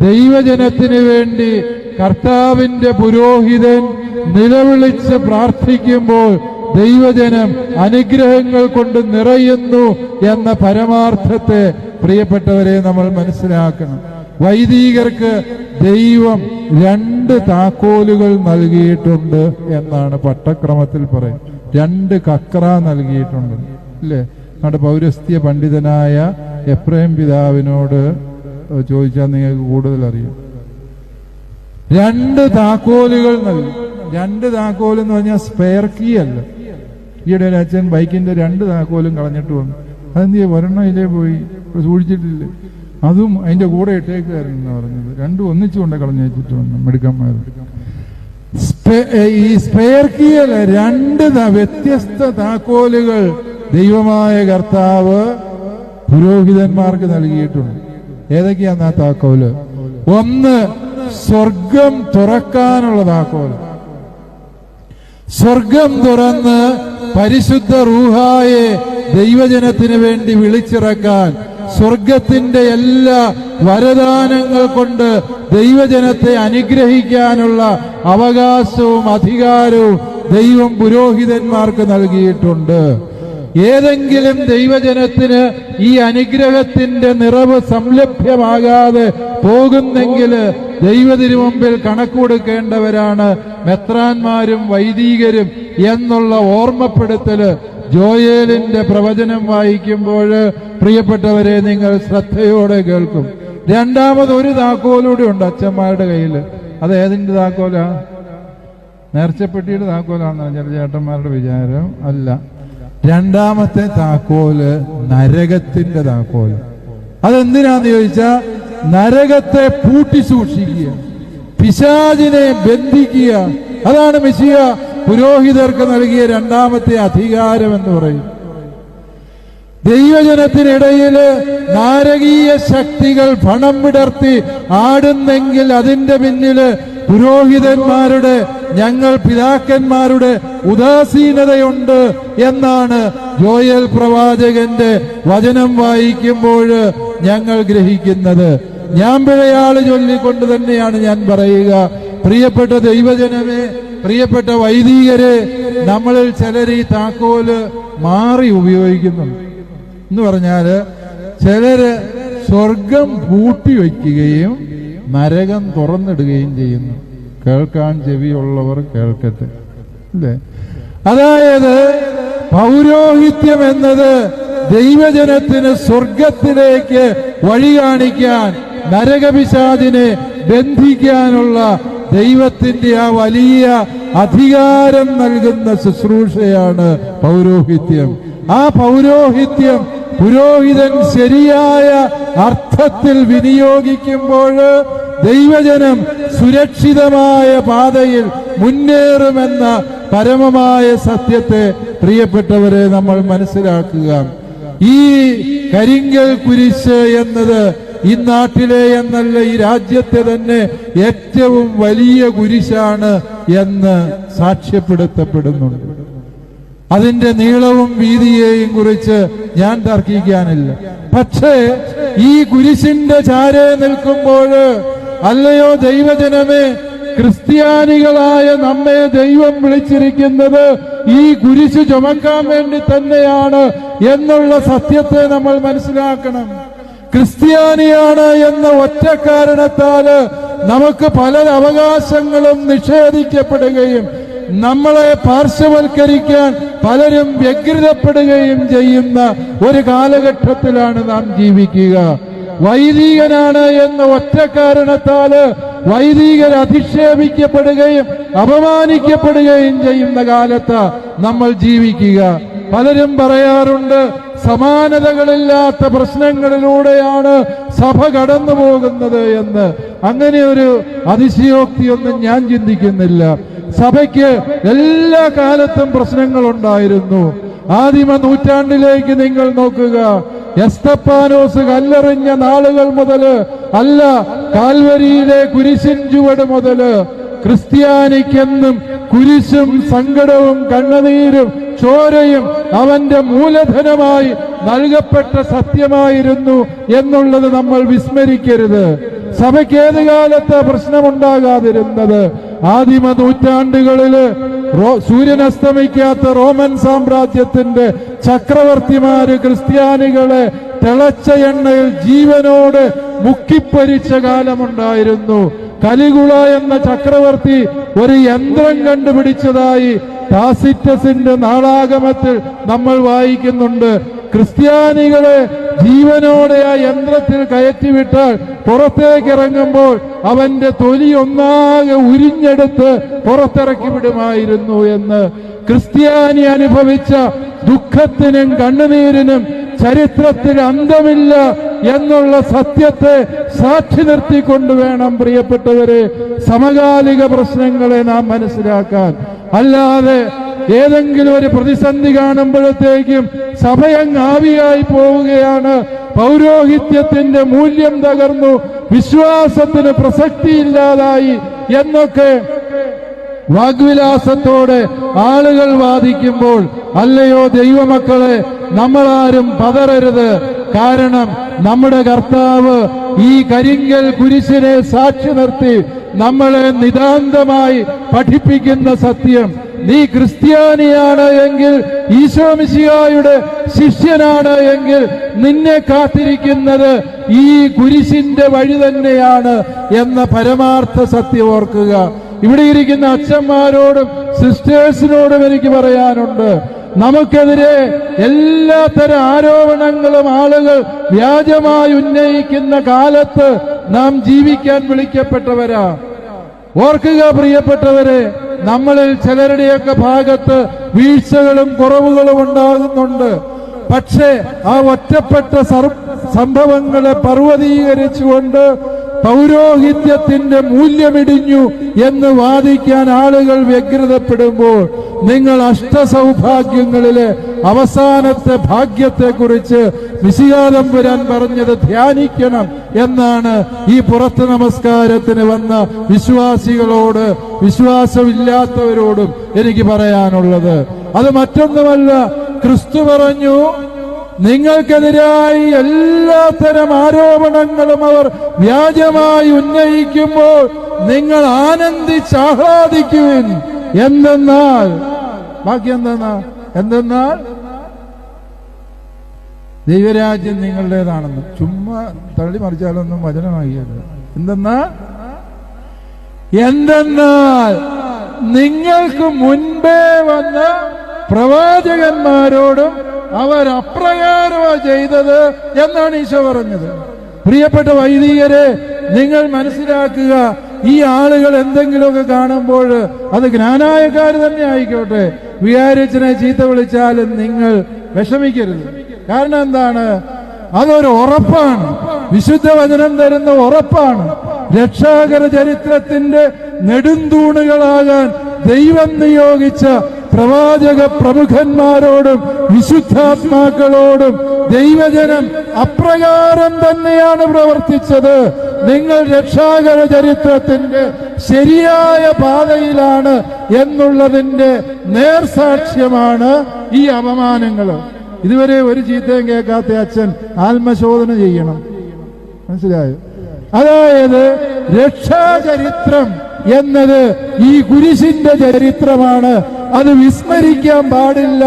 ദൈവജനത്തിന് വേണ്ടി കർത്താവിന്റെ പുരോഹിതൻ നിലവിളിച്ച് പ്രാർത്ഥിക്കുമ്പോൾ ദൈവജനം അനുഗ്രഹങ്ങൾ കൊണ്ട് നിറയുന്നു എന്ന പരമാർത്ഥത്തെ പ്രിയപ്പെട്ടവരെ നമ്മൾ മനസ്സിലാക്കണം. വൈദികർക്ക് ദൈവം രണ്ട് താക്കോലുകൾ നൽകിയിട്ടുണ്ട് എന്നാണ് പട്ടക്രമത്തിൽ പറയും രണ്ട് കക്ര നൽകിയിട്ടുണ്ട്. അല്ലേ? നമ്മുടെ പൗരസ്ത്യ പണ്ഡിതനായ എബ്രഹിം പിതാവിനോട് ചോദിച്ചാൽ നിങ്ങൾക്ക് കൂടുതൽ അറിയാം. രണ്ട് താക്കോലുകൾ നൽകി രണ്ട് താക്കോൽ എന്ന് പറഞ്ഞാൽ സ്പെയർ കീ അല്ല. ഈയിടെ ഒരു അച്ഛൻ ബൈക്കിന്റെ രണ്ട് താക്കോലും കളഞ്ഞിട്ട് വന്നു. അതെന്തിയ ഒരെണ്ണം പോയി. സൂക്ഷിച്ചിട്ടില്ല? അതും അതിന്റെ കൂടെ ഇട്ടേക്കായിരുന്നു പറഞ്ഞത്. രണ്ടും ഒന്നിച്ചുകൊണ്ട് കളഞ്ഞു വെച്ചിട്ട് വന്നു മെടുക്കന്മാർ ഈ സ്പെയർ കീ അല്ല. രണ്ട് വ്യത്യസ്ത താക്കോലുകൾ ദൈവമായ കർത്താവ് പുരോഹിതന്മാർക്ക് നൽകിയിട്ടുണ്ട്. ഏതൊക്കെയാണ് ആ താക്കോൽ? ഒന്ന് സ്വർഗം തുറക്കാനുള്ള താക്കോൽ സ്വർഗം തുറന്ന് പരിശുദ്ധ റൂഹായെ ദൈവജനത്തിന് വേണ്ടി വിളിച്ചിറക്കാൻ സ്വർഗത്തിന്റെ എല്ലാ വരദാനങ്ങൾ കൊണ്ട് ദൈവജനത്തെ അനുഗ്രഹിക്കാനുള്ള അവകാശവും അധികാരവും ദൈവം പുരോഹിതന്മാർക്ക് നൽകിയിട്ടുണ്ട്. ഏതെങ്കിലും ദൈവജനത്തിന് ഈ അനുഗ്രഹത്തിന്റെ നിറവ് സംലഭ്യമാകാതെ പോകുന്നെങ്കിൽ ദൈവത്തിനു മുമ്പിൽ കണക്കുകൊടുക്കേണ്ടവരാണ് മെത്രാന്മാരും വൈദികരും എന്നുള്ള ഓർമ്മപ്പെടുത്തൽ ജോയേലിന്റെ പ്രവചനം വായിക്കുമ്പോൾ പ്രിയപ്പെട്ടവരെ നിങ്ങൾ ശ്രദ്ധയോടെ കേൾക്കും. രണ്ടാമത് ഒരു താക്കോലൂടെ ഉണ്ട് അച്ഛന്മാരുടെ കയ്യിൽ. അത് ഏതിന്റെ താക്കോലാ നേർച്ചപ്പെട്ടിയുടെ താക്കോലാണെന്ന് ചില ചേട്ടന്മാരുടെ വിചാരം. അല്ല. രണ്ടാമത്തെ താക്കോൽ നരകത്തിന്റെ താക്കോൽ. അതെന്തിനാന്ന് ചോദിച്ചാ നരകത്തെ പൂട്ടി സൂക്ഷിക്കുക പിശാചിനെ ബന്ധിക്കുക. അതാണ് മിശിയ പുരോഹിതർക്ക് നൽകിയ രണ്ടാമത്തെ അധികാരം എന്ന് പറയും. ദൈവജനത്തിനിടയിൽ നാരകീയ ശക്തികൾ പണം വിടർത്തി ആടുന്നെങ്കിൽ അതിന്റെ പിന്നിൽ പുരോഹിതന്മാരുടെ ഞങ്ങൾ പിതാക്കന്മാരുടെ ഉദാസീനതയുണ്ട് എന്നാണ് ജോയൽ പ്രവാചകന്റെ വചനം വായിക്കുമ്പോൾ ഞങ്ങൾ ഗ്രഹിക്കുന്നത്. ഞാൻ പിഴയാൾ ചൊല്ലിക്കൊണ്ട് തന്നെയാണ് ഞാൻ പറയുക. പ്രിയപ്പെട്ട ദൈവജനമേ പ്രിയപ്പെട്ട വൈദികരെ നമ്മളിൽ ചിലർ ഈ താക്കോൽ മാറി ഉപയോഗിക്കുന്നു എന്ന് പറഞ്ഞാൽ ചിലര് സ്വർഗം പൂട്ടി വയ്ക്കുകയും നരകം തുറന്നിടുകയും ചെയ്യുന്നു. കേൾക്കാൻ ചെവിയുള്ളവർ കേൾക്കട്ടെ. അല്ലേ? അതായത് പൗരോഹിത്യം എന്നത് ദൈവജനത്തിന് സ്വർഗത്തിലേക്ക് വഴി കാണിക്കാൻ നരകപിശാദിനെ ബന്ധിക്കാനുള്ള ദൈവത്തിന്റെ ആ വലിയ അധികാരം നൽകുന്ന ശുശ്രൂഷയാണ് പൗരോഹിത്യം. ആ പൗരോഹിത്യം പുരോഹിതൻ ശരിയായ അർത്ഥത്തിൽ വിനിയോഗിക്കുമ്പോൾ ദൈവജനം സുരക്ഷിതമായ പാതയിൽ മുന്നേറുമെന്ന പരമമായ സത്യത്തെ പ്രിയപ്പെട്ടവരെ നമ്മൾ മനസ്സിലാക്കുക. ഈ കരിങ്കൽ കുരിശ് എന്നത് ഈ നാട്ടിലെ എന്നല്ല ഈ രാജ്യത്തെ തന്നെ ഏറ്റവും വലിയ കുരിശാണ് എന്ന് സാക്ഷ്യപ്പെടുത്തപ്പെടുന്നുണ്ട്. അതിന്റെ നീളവും വീതിയെയും കുറിച്ച് ഞാൻ തർക്കിക്കാനില്ല. പക്ഷേ ഈ കുരിശിന്റെ ചാരെ നിൽക്കുമ്പോൾ അല്ലയോ ദൈവജനമേ ക്രിസ്ത്യാനികളായ നമ്മെ ദൈവം വിളിച്ചിരിക്കുന്നത് ഈ കുരിശ് ചുമക്കാൻ വേണ്ടി തന്നെയാണ് എന്നുള്ള സത്യത്തെ നമ്മൾ മനസ്സിലാക്കണം. ക്രിസ്ത്യാനിയാണ് എന്ന ഒറ്റ കാരണത്താൽ നമുക്ക് പല അവകാശങ്ങളും നിഷേധിക്കപ്പെടുകയും നമ്മളെ പാർശ്വവൽക്കരിക്കാൻ പലരും വ്യഗ്രതപ്പെടുകയും ചെയ്യുന്ന ഒരു കാലഘട്ടത്തിലാണ് നാം ജീവിക്കുക. വൈദികനാണ് എന്ന ഒറ്റ കാരണത്താൽ വൈദികർ അധിക്ഷേപിക്കപ്പെടുകയും അപമാനിക്കപ്പെടുകയും ചെയ്യുന്ന കാലത്ത് നമ്മൾ ജീവിക്കുക. പലരും പറയാറുണ്ട് സമാനതകളില്ലാത്ത പ്രശ്നങ്ങളിലൂടെയാണ് സഭ കടന്നു പോകുന്നത് എന്ന്. അങ്ങനെ ഒരു അതിശയോക്തിയൊന്നും ഞാൻ ചിന്തിക്കുന്നില്ല. സഭയ്ക്ക് എല്ലാ കാലത്തും പ്രശ്നങ്ങളുണ്ടായിരുന്നു. ആദിമ നൂറ്റാണ്ടിലേക്ക് നിങ്ങൾ നോക്കുക. എസ്തപ്പാനോസ് കല്ലെറിഞ്ഞ നാളുകൾ മുതൽ അല്ല കാൽവരിയിലെ കുരിശിൻ ചുവട് മുതൽ ക്രിസ്ത്യാനിക്കെന്നും കുരിശും സങ്കടവും കണ്ണുനീരും ചോരയും അവന്റെ മൂലധനമായി നൽകപ്പെട്ട സത്യമായിരുന്നു എന്നുള്ളത് നമ്മൾ വിസ്മരിക്കരുത്. സഭയ്ക്ക് ഏത് കാലത്ത് പ്രശ്നമുണ്ടാകാതിരുന്നത്? ആദിമ നൂറ്റാണ്ടുകളിൽ സൂര്യൻ അസ്തമിക്കാത്ത റോമൻ സാമ്രാജ്യത്തിന്റെ ചക്രവർത്തിമാര് ക്രിസ്ത്യാനികളെ തിളച്ച എണ്ണയിൽ ജീവനോട് മുക്കിപ്പരിച്ച കാലമുണ്ടായിരുന്നു. കലികുള എന്ന ചക്രവർത്തി ഒരു യന്ത്രം കണ്ടുപിടിച്ചതായി ടാസിറ്റസിന്റെ നാളാഗമത്തിൽ നമ്മൾ വായിക്കുന്നുണ്ട്. ക്രിസ്ത്യാനികളെ ജീവനോടെ ആ യന്ത്രത്തിൽ കയറ്റിവിട്ടാൽ പുറത്തേക്ക് ഇറങ്ങുമ്പോൾ അവന്റെ തൊലി ഒന്നാകെ ഉരിഞ്ഞെടുത്ത് പുറത്തിറക്കി വിടുമായിരുന്നു എന്ന്. ക്രിസ്ത്യാനി അനുഭവിച്ച ദുഃഖത്തിനും കണ്ണുനീരിനും ചരിത്രത്തിൽ അന്തമില്ല എന്നുള്ള സത്യത്തെ സാക്ഷി നിർത്തിക്കൊണ്ട് വേണം പ്രിയപ്പെട്ടവരെ. സമകാലിക പ്രശ്നങ്ങളെ നാം മനസ്സിലാക്കാൻ. അല്ലാതെ ഏതെങ്കിലും ഒരു പ്രതിസന്ധി കാണുമ്പോഴത്തേക്കും സഭയങ്ങ് ആവിയായി പോവുകയാണ്. പൗരോഹിത്യത്തിന്റെ മൂല്യം തകർന്നു. വിശ്വാസത്തിന് പ്രസക്തിയില്ലാതായി എന്നൊക്കെ വാഗ്വിലാസത്തോടെ ആളുകൾ വാദിക്കുമ്പോൾ അല്ലയോ ദൈവമക്കളെ നമ്മളാരും പതറരുത്. കാരണം നമ്മുടെ കർത്താവ് ഈ കരിങ്കൽ കുരിശിനെ സാക്ഷി നിർത്തി നമ്മളെ നിതാന്തമായി പഠിപ്പിക്കുന്ന സത്യം. നീ ക്രിസ്ത്യാനിയാണ് എങ്കിൽ ഈശോമിശിഹായുടെ ശിഷ്യനാണ് എങ്കിൽ നിന്നെ കാത്തിരിക്കുന്നത് ഈ കുരിശിന്റെ വഴി തന്നെയാണ് എന്ന പരമാർത്ഥ സത്യം ഓർക്കുക. ഇവിടെ ഇരിക്കുന്ന അച്ഛന്മാരോടും സിസ്റ്റേഴ്സിനോടും എനിക്ക് പറയാനുണ്ട്. നമുക്കെതിരെ എല്ലാത്തരം ആരോപണങ്ങളും ആളുകൾ വ്യാജമായി ഉന്നയിക്കുന്ന കാലത്ത് നാം ജീവിക്കാൻ വിളിക്കപ്പെട്ടവരാ. ഓർക്കുക പ്രിയപ്പെട്ടവരെ നമ്മളിൽ ചിലരുടെയൊക്കെ ഭാഗത്ത് വീഴ്ചകളും കുറവുകളും ഉണ്ടാകുന്നുണ്ട്. പക്ഷേ ആ ഒറ്റപ്പെട്ട സംഭവങ്ങളെ പർവതീകരിച്ചുകൊണ്ട് പൗരോഹിത്യത്തിന്റെ മൂല്യമിടിഞ്ഞു എന്ന് വാദിക്കാൻ ആളുകൾ വ്യഗ്രതപ്പെടുമ്പോൾ നിങ്ങൾ അഷ്ടസൗഭാഗ്യങ്ങളിലെ അവസാനത്തെ ഭാഗ്യത്തെക്കുറിച്ച് വരാൻ പറഞ്ഞത് ധ്യാനിക്കണം എന്നാണ് ഈ പുറത്ത് നമസ്കാരത്തിന് വന്ന വിശ്വാസികളോട് വിശ്വാസമില്ലാത്തവരോടും എനിക്ക് പറയാനുള്ളത്. അത് മറ്റൊന്നുമല്ല ക്രിസ്തു പറഞ്ഞു നിങ്ങൾക്കെതിരായി എല്ലാത്തരം ആരോപണങ്ങളും അവർ വ്യാജമായി ഉന്നയിക്കുമ്പോൾ നിങ്ങൾ ആനന്ദിച്ചാഹ്ലാദിക്കുവിൻ എന്തെന്നാൽ? ബാക്കി എന്തെന്നാ? എന്തെന്നാൽ? ദൈവരാജ്യം നിങ്ങളുടേതാണെന്ന്. ചുമ്മാ തള്ളി മറിച്ചാലൊന്നും വചനമാകിയത് എന്തെന്നാൽ എന്തെന്നാൽ നിങ്ങൾക്ക് മുൻപേ വന്ന പ്രവാചകന്മാരോടും അവർ അപ്രകാരമാ ചെയ്തത് എന്നാണ് ഈശോ പറഞ്ഞത്. പ്രിയപ്പെട്ട വൈദികരെ നിങ്ങൾ മനസ്സിലാക്കുക ഈ ആളുകൾ എന്തെങ്കിലുമൊക്കെ കാണുമ്പോൾ അത് ജ്ഞാനായക്കാർ തന്നെ ആയിക്കോട്ടെ. വികാരിച്ചനെ ചീത്ത വിളിച്ചാലും നിങ്ങൾ വിഷമിക്കരുത്. കാരണം എന്താണ്? അതൊരു ഉറപ്പാണ്. വിശുദ്ധ വചനം തരുന്ന ഉറപ്പാണ്. രക്ഷാകര ചരിത്രത്തിന്റെ നെടുന്തൂണുകളാകാൻ ദൈവം നിയോഗിച്ച പ്രവാചക പ്രമുഖന്മാരോടും വിശുദ്ധാത്മാക്കളോടും ദൈവജനം അപ്രകാരം തന്നെയാണ് പ്രവർത്തിച്ചത്. നിങ്ങൾ രക്ഷാകര ചരിത്രത്തിന്റെ ശരിയായ പാതയിലാണ് എന്നുള്ളതിന്റെ നേർസാക്ഷ്യമാണ് ഈ അപമാനങ്ങൾ. ഇതുവരെ ഒരു ചീത്തയും കേൾക്കാത്ത അച്ഛൻ ആത്മശോധന ചെയ്യണം. മനസ്സിലായോ? അതായത് രക്ഷാചരിത്രം എന്നത് ഈ കുരിശിന്റെ ചരിത്രമാണ്. അത് വിസ്മരിക്കാൻ പാടില്ല.